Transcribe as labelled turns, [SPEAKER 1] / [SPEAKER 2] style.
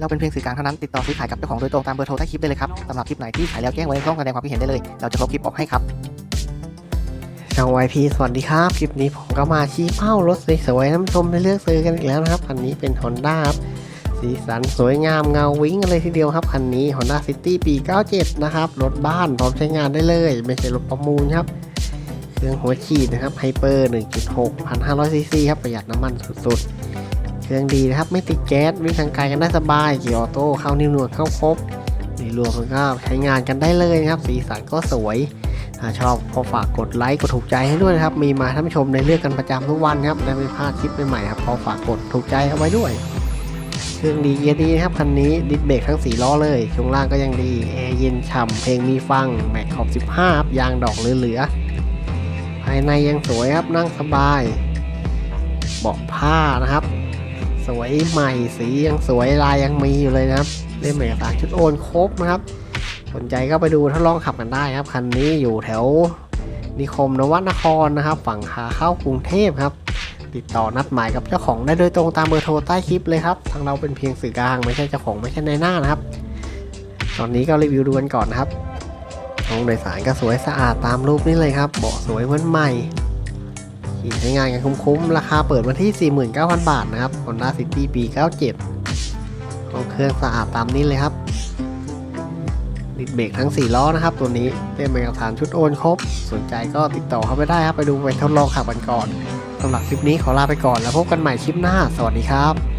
[SPEAKER 1] เราเป็นเพียงสื่อกลางเท่านั้นติดต่อซื้อขายกับเจ้าของโดยตรงตามเบอร์โทรใต้คลิปได้เลยครับสำหรับคลิปไหนที่ขายแล้วแจ้งไว้ในช่องแสดงความคิดเห็นได้เลย เราจะลบคลิปออกให้ครับ
[SPEAKER 2] ชาววายพีสวัสดีครับ คลิปนี้ผมก็มาชี้เป้ารถสวยๆน้ำชมให้เลือกซื้อกันอีกแล้วนะครับคันนี้เป็น Honda ครับสีสันสวยงามเงาวิ้งกันเลยทีเดียวครับคันนี้ Honda City ปี 97 นะครับ รถบ้านพร้อมใช้งานได้เลย ไม่ใช่รถประมูลครับ เครื่องหัวฉีดนะครับไฮเปอร์1.6 1,500ซีซีครับประหยัดน้ำมันสุดๆ เครื่องดีนะครับ ไม่ติดแก๊สวิ่งทางไกลกันได้สบายเกียร์ออโต้เข้านิ้วหนวดเข้าครบในรวมก็ใช้งานกันได้เลยนะครับ สีสันก็สวยถ้าชอบก็ฝากกดไลค์กดถูกใจให้ด้วยนะครับ มีมาท่านผู้ชมในเลือกกันประจำทุกวันครับได้ไม่พลาดคลิปใหม่ๆครับขอฝากกดถูกใจเอาไว้ด้วย เครื่องดีเกียร์ดีนะครับคันนี้ดิสเบรกทั้ง4ล้อเลยช่วงล่างก็ยังดีแอร์เย็นฉ่ำเพลงมีฟังแม็กขอบ15บยางดอกเหลือๆภายในยังสวยครับนั่งสบายเบาะผ้านะครับ สวยใหม่สียังสวยลายยังมีอยู่เลยนะครับเล่มเอกสารชุดโอนครบนะครับ สนใจก็ไปดูทดลองขับกันได้ครับคันนี้อยู่แถวนิคมนวนครนะครับ ฝั่งขาเข้ากรุงเทพครับ ติดต่อนัดหมายกับเจ้าของได้โดยตรงตามเบอร์โทรใต้คลิปเลยครับทางเราเป็นเพียงสื่อกลางไม่ใช่เจ้าของไม่ใช่ในหน้านะครับ ตอนนี้ก็รีวิวดูกันก่อนนะครับห้องโดยสารก็สวยสะอาดตามรูปนี้เลยครับเบาะสวยเหมือนใหม่ ขี่ใช้งานกันคุ้มๆ ราคาเปิดมาที่ 49,000 บาทนะครับ Honda City ปี 97ของเครื่องสะอาดตามนี้เลยครับติดเบรกทั้ง 4 ล้อนะครับ ตัวนี้เต็มเอกสารชุดโอนครบ สนใจก็ติดต่อเข้าไปได้ครับ ไปดูไปทดลองขับกันก่อนสำหรับคลิปนี้ขอลาไปก่อนแล้วพบกันใหม่คลิปหน้า สวัสดีครับ